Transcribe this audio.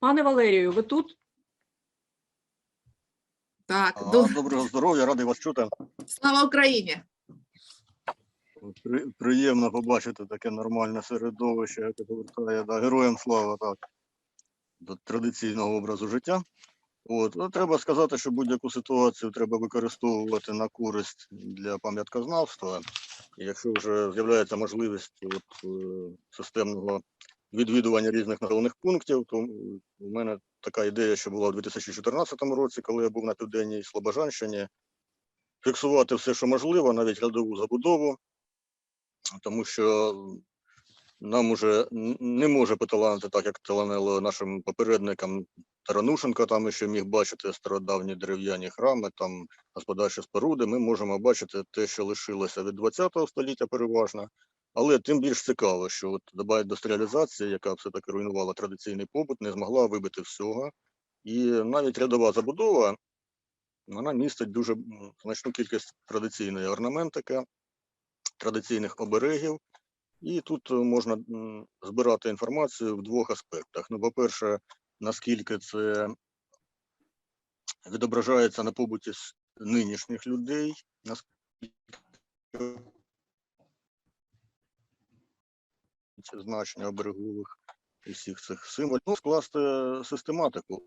Пане Валерію, ви тут? Так, А, до... Доброго здоров'я, радий вас чути. слава Україні! При- Приємно побачити таке нормальне середовище, яке повертає да, героям слава так, до традиційного образу життя. От. Ну, треба сказати, що будь-яку ситуацію треба використовувати на користь для пам'яткознавства. І якщо вже з'являється можливість от, е, системного відвідування різних населених пунктів, то м, у мене така ідея, що була у 2014 році, коли я був на Південній Слобожанщині, фіксувати все, що можливо, навіть рядову забудову, тому що нам уже не може поталанити так, як таланило нашим попередникам Таранушенко, там ще міг бачити стародавні дерев'яні храми, там господарчі споруди. Ми можемо бачити те, що лишилося від 20 століття переважно. Але тим більш цікаво, що от доба індустріалізація, яка все-таки руйнувала традиційний побут, не змогла вибити всього. І навіть рядова забудова, вона містить дуже значну кількість традиційної орнаментики, традиційних оберегів. І тут е, можна збирати інформацію в двох аспектах. Ну, по-перше, наскільки це відображається на побуті нинішніх людей, наскільки це значення оберегових і всіх цих символів, ну, скласти систематику